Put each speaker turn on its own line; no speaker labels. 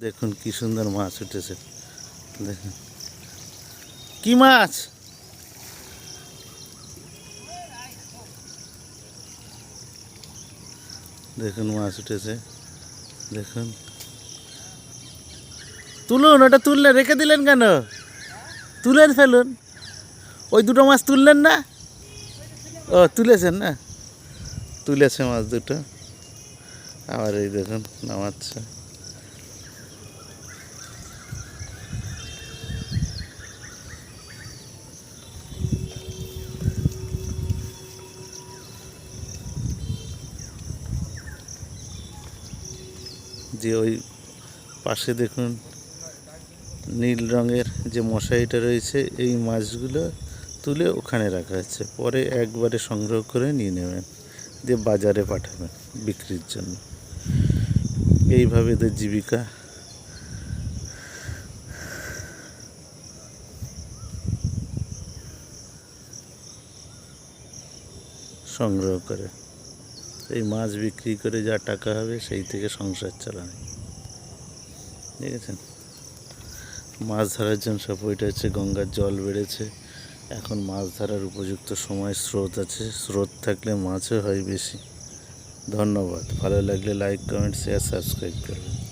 দেখুন কি সুন্দর মাছ উঠেছে। দেখুন। কি মাছ? দেখুন মাছ উঠেছে। দেখুন। তুলুন, ওটা তুললে রেখে দিলেন কেন? তুলেন ফেলুন। ওই দুটো মাছ তুললেন না? ও, তুলেছেন না? তুলেছে মাছ দুটো। আবার এই দেখুন, নামাচ্ছে। যে ওই পাশে দেখুন, নীল রঙের যে মশারিটা রয়েছে, এই মাছগুলো তুলে ওখানে রাখা হচ্ছে পরে একবারে সংগ্রহ করে নিয়ে নেবেন, দিয়ে বাজারে পাঠাবেন বিক্রির জন্য। এইভাবে এদের জীবিকা। সংগ্রহ করে। এই মাছ বিক্রি করে যা টাকা হবে সেই থেকে সংসার চালানো। ঠিক আছে মাছ ধরার জন্য সব ওইটা হচ্ছে, গঙ্গার জল বেড়েছে। এখন মাছ ধরার উপযুক্ত সময় স্রোত আছে। স্রোত থাকলে মাছও হয় বেশি। ধন্যবাদ। ভালো লাগলে লাইক কমেন্ট শেয়ার সাবস্ক্রাইব করবেন।